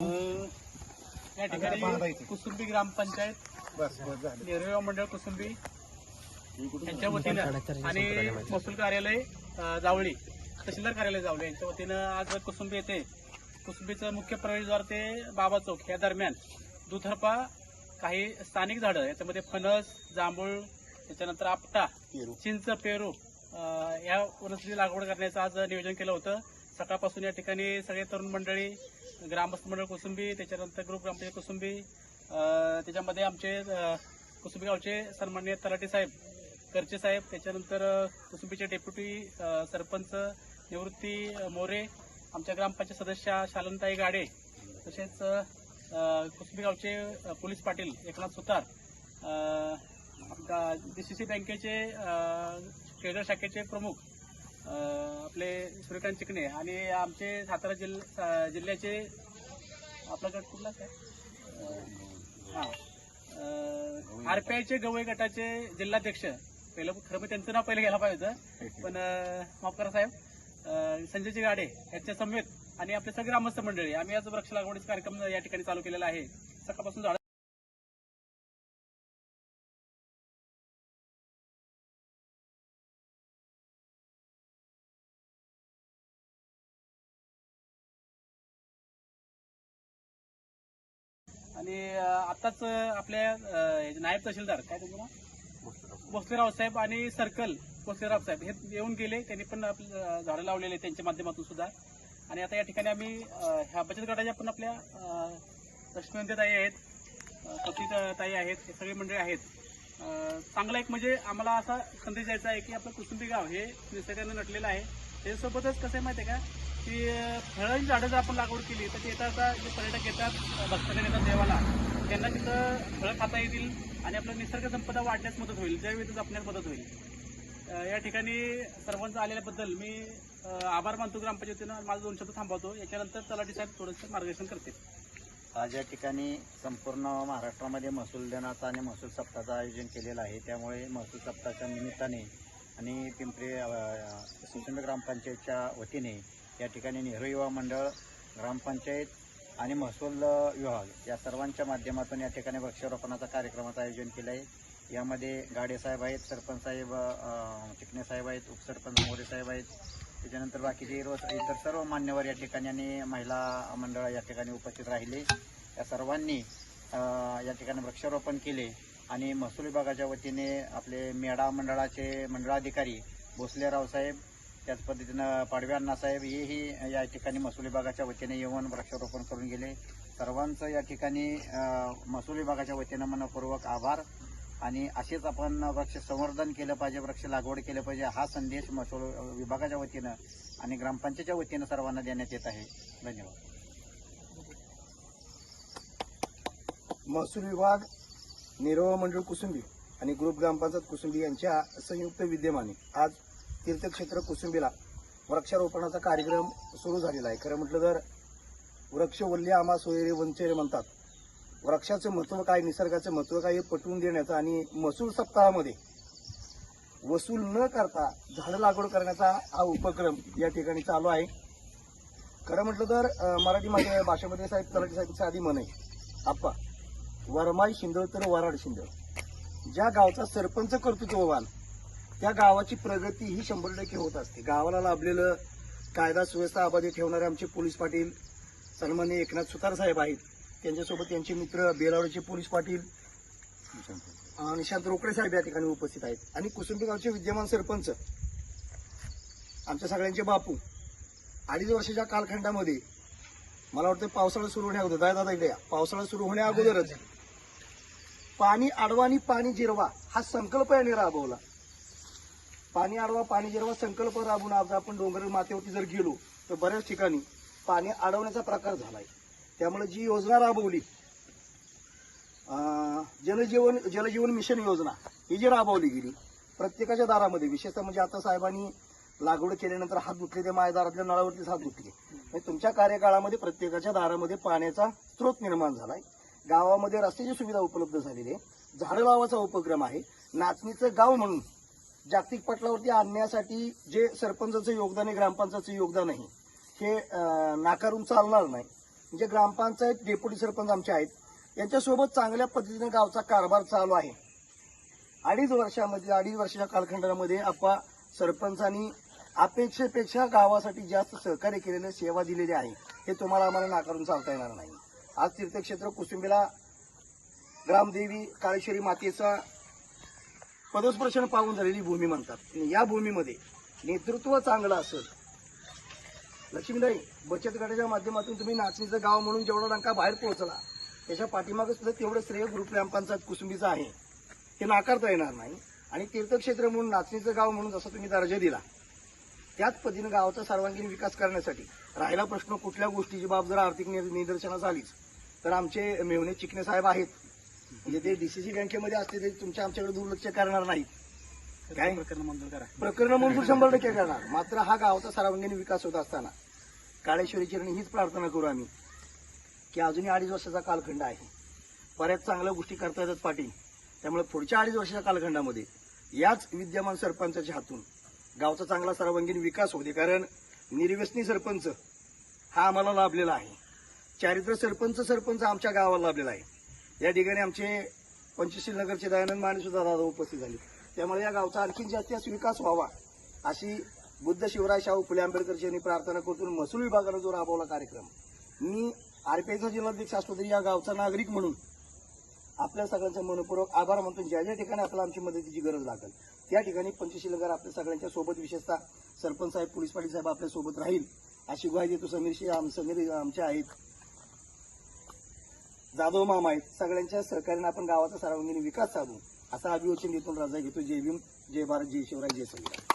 या ठिकाणी कुसुंबी ग्रामपंचायत बस बस झालं. नेहरू मंडळ कुसुंबी यांच्या वतीनं आणि महसूल कार्यालय जावळी तहसीलदार कार्यालय जावळी यांच्या वतीनं आज कुसुंबी येथे कुसुंबीचं मुख्य प्रवेशद्वार ते बाबा चौक या दरम्यान दुधर्पा काही स्थानिक झाडं याच्यामध्ये फणस जांभूळ त्याच्यानंतर आपटा चिंच पेरू या वनस्पती लागवड करण्याचं आज नियोजन केलं होतं. सकाळपासून या ठिकाणी सगळे तरुण मंडळी ग्रामस्थ मंडळ कुसुंबी त्याच्यानंतर ग्रुप ग्रामपंचायत कुसुंबी त्याच्यामध्ये आमचे कुसुंबी गावचे सन्माननीय तलाठी साहेब करचे साहेब त्याच्यानंतर कुसुंबीचे डेप्युटी सरपंच निवृत्ती मोरे आमच्या ग्रामपंचायत सदस्या शालनताई गाडे तसेच कुसुंबी गावचे पोलीस पाटील एकनाथ सुतार सी बँकेचे अ, शाखेचे प्रमुख आपले सूर्यकांत चिकणे आणि आमचे सातारा जिल्हा जिल्ह्याचे आपला गट कुठला काय हां. आरपीआयचे गवई गटाचे जिल्हाध्यक्ष. पहिलं खरं पण त्यांचं नाव पहिलं घ्यायला पाहिजे होतं. पण माफ करा साहेब. संजयजी गाडे यांच्या समेत आणि आपले सगळे ग्रामस्थ मंडळी आम्ही आज वृक्ष लागवडीचा कार्यक्रम या ठिकाणी चालू केलेला आहे. सकाळपासून आणि आताच आपल्या नायब तहसीलदार काय नाव? भोसलेराव साहेब आणि सर्कल भोसलेराव साहेब हे येऊन गेले. त्यांनी पण झाडं लावलेले त्यांच्या माध्यमातून सुद्धा. आणि आता या ठिकाणी आम्ही ह्या बचत गटाच्या पण आपल्या अ, लक्ष्मीवंती आहेत ताई आहेत हे सगळे मंडळी आहेत. चांगला एक म्हणजे आम्हाला असा संदेश द्यायचा आहे की आपलं कुसुंबी गाव हे निसर्गानं नटलेलं आहे. त्याच्यासोबतच कसं आहे माहिती आहे का? की फळांची झाडं जर आपण लागवड केली तर ते येतात आता जे पर्यटक येतात अ, भक्तांना येतात देवाला त्यांना तिथं फळं खाता येतील आणि आपलं निसर्ग संपदा वाढण्यास मदत होईल जैविध जपण्यास मदत होईल. या ठिकाणी सर्वांचं आलेल्याबद्दल मी आभार मानतो ग्रामपंचायतीनं माझं दोन शब्द थांबवतो. याच्यानंतर तलाठी साहेब थोडंसं मार्गदर्शन करतील. आज या ठिकाणी संपूर्ण महाराष्ट्रामध्ये महसूल दिनाचं आणि महसूल सप्ताहाचं आयोजन केलेलं आहे. त्यामुळे महसूल सप्ताहाच्या निमित्ताने आणि पिंपरी अ, ग्रामपंचायतच्या वतीने या ठिकाणी नेहरू युवा मंडळ ग्रामपंचायत आणि महसूल विभाग या सर्वांच्या माध्यमातून या ठिकाणी वृक्षारोपणाचा कार्यक्रमाचं आयोजन केलं आहे. यामध्ये गाडे साहेब आहेत सरपंच साहेब चिकणे साहेब आहेत उपसरपंच मोरे साहेब आहेत. त्याच्यानंतर बाकीचे रोज इतर सर्व मान्यवर या ठिकाणी आणि महिला मंडळ या ठिकाणी उपस्थित राहिले. या सर्वांनी या ठिकाणी वृक्षारोपण केले आणि महसूल विभागाच्या वतीने आपले मेढा मंडळाचे मंडळाधिकारी भोसले रावसाहेब त्याच पद्धतीनं पाडवे अण्णासाहेब हेही या ठिकाणी महसूल विभागाच्या वतीने येऊन वृक्षारोपण करून गेले. सर्वांचं या ठिकाणी महसूल विभागाच्या वतीनं मनपूर्वक आभार. आणि असेच आपण वृक्ष संवर्धन केलं पाहिजे वृक्ष लागवड केलं पाहिजे हा संदेश महसूल विभागाच्या वतीनं आणि ग्रामपंचायतच्या वतीनं सर्वांना देण्यात येत आहे. धन्यवाद. महसूल विभाग निरव मंडळ कुसुंबी आणि ग्रुप ग्रामपंचायत कुसुंबी यांच्या संयुक्त विद्यमाने आज तीर्थक्षेत्र कुसुंबीला वृक्षारोपणाचा कार्यक्रम सुरू झालेला आहे. खरं म्हटलं तर वृक्ष वल्ले आमा सोयरे वंचेरे म्हणतात. वृक्षाचं महत्त्व काय निसर्गाचं महत्त्व काय हे पटवून देण्याचं आणि महसूल सप्ताहामध्ये वसूल न करता झाडं लागवड करण्याचा हा उपक्रम या ठिकाणी चालू आहे. खरं म्हटलं तर मराठी माझ्या भाषेमध्ये साहेब तलाठी साहेबचं आधी म्हण आहे. आप्पा वरमाई शिंदळ तर वराड शिंदळ. ज्या गावचा सरपंच कर्तृत्ववान त्या गावाची प्रगती ही शंभर टक्के होत असते. गावाला लाभलेलं कायदा सुव्यवस्था अबाधित ठेवणारे आमचे पोलीस पाटील सन्मान्य एकनाथ सुतार साहेब आहेत. त्यांच्यासोबत त्यांचे मित्र बेलावडचे पोलीस पाटील निशांत रोकडे साहेब या ठिकाणी उपस्थित आहेत. आणि कुसुंबी गावचे विद्यमान सरपंच आमच्या सगळ्यांचे बापू अडीच वर्षाच्या कालखंडामध्ये मला वाटतं पावसाळा सुरू होण्या अगोदर दादा इकडे या. पावसाळा सुरू होण्या अगोदरच पाणी अडवा आणि पाणी जिरवा हा संकल्प यांनी राबवला. पाणी अडवा पाणी जिरवा संकल्प राबून आज आपण डोंगर मातेवरती जर गेलो तर बऱ्याच ठिकाणी पाणी अडवण्याचा प्रकार झालाय. त्यामुळे जी योजना राबवली जलजीवन जलजीवन मिशन योजना ही जी राबवली गेली प्रत्येकाच्या दारामध्ये विशेषतः म्हणजे आता साहेबांनी लागवड केल्यानंतर हात धुतले ते माझ्या दारातल्या नळावरतीच हात धुतले. म्हणजे तुमच्या कार्यकाळामध्ये प्रत्येकाच्या दारामध्ये पाण्याचा स्रोत निर्माण झालाय. गावामध्ये रस्त्याची सुविधा उपलब्ध झालेली आहे. झाडं लावाचा उपक्रम आहे. नाचणीचं गाव म्हणून जागतिक पटलावरती आणण्यासाठी जे सरपंचाचं योगदान आहे ग्रामपंचायतचं योगदान आहे हे नाकारून चालणार नाही. म्हणजे ग्रामपंचायत डेप्युटी सरपंच आमचे आहेत यांच्यासोबत चांगल्या पद्धतीने गावचा कारभार चालू आहे. अडीच वर्षामध्ये अडीच वर्षाच्या कालखंडामध्ये आपा सरपंचांनी अपेक्षेपेक्षा गावासाठी जास्त सहकार्य केलेले सेवा दिलेली आहे. हे तुम्हाला आम्हाला नाकारून चालता येणार नाही. आज तीर्थक्षेत्र कुसुंबीला ग्रामदेवी काळेश्वरी मातेचा पदस्पर्शन पाहून झालेली भूमी म्हणतात. या भूमीमध्ये नेतृत्व चांगलं असेल लक्ष्मीदाई बचत गटाच्या माध्यमातून तुम्ही नाचणीचं गाव म्हणून जेवढा डंका बाहेर पोहोचला त्याच्या पाठीमागे सुद्धा तेवढं श्रेय ग्रुप ग्रामपंचायत कुसुंबीचं आहे. हे नाकारता येणार नाही. आणि तीर्थक्षेत्र म्हणून नाचणीचं गाव म्हणून जसा तुम्ही दर्जा दिला त्याच पद्धतीनं गावाचा सर्वांगीण विकास करण्यासाठी राहिला प्रश्न कुठल्या गोष्टीची बाब? जर आर्थिक निदर्शनास आलीच तर आमचे मेवणे चिकणे साहेब आहेत. म्हणजे ते डीसीसी बँकेमध्ये असते ते तुमच्या आमच्याकडे दुर्लक्ष करणार नाहीत. काय? प्रकरण मंजूर करा. प्रकरण मंजूर शंभर टक्के करणार. मात्र हा गावाचा सर्वांगीण विकास होत असताना काळेश्वरी चरणी हीच प्रार्थना करू आम्ही की अजूनही अडीच वर्षाचा कालखंड आहे. बऱ्याच चांगल्या गोष्टी करता येतात पाटील. त्यामुळे पुढच्या अडीच वर्षाच्या कालखंडामध्ये याच विद्यमान सरपंचाच्या हातून गावचा चांगला सर्वांगीण विकास होते कारण निर्व्यसनी सरपंच हा आम्हाला लाभलेला आहे. चारित्र सरपंच सरपंच आमच्या गावाला लाभलेला आहे. या ठिकाणी आमचे पंचशील नगरचे दयानंद माने सुद्धा दादा उपस्थित झाले. त्यामुळे या गावचा आणखी जास्तीत विकास व्हावा अशी बुद्ध शिवराय शाहू फुले आंबेडकर यांनी प्रार्थना करून महसूल विभागानं जो राबवला कार्यक्रम मी आरपीआयचा जिल्हाध्यक्ष असतो तरी या गावचा नागरिक म्हणून आपल्या सगळ्यांचा मनपूर्वक आभार मानतो. ज्या ज्या ठिकाणी आपल्याला आमची मदतीची गरज लागेल त्या ठिकाणी पंचशील नगर आपल्या सगळ्यांच्या सोबत विशेषतः सरपंच साहेब पोलीस पाटील साहेब आपल्यासोबत राहील अशी ग्वाही देतो. समीर आम समीर आमचे आहेत जाधव मामा आहेत सगळ्यांच्या सहकार्याने आपण गावाचा सर्वांगीण विकास साधू असा अभिवचन देतून राजा घेतो. जय भीम जय भारत जय शिवराय जय संविधान.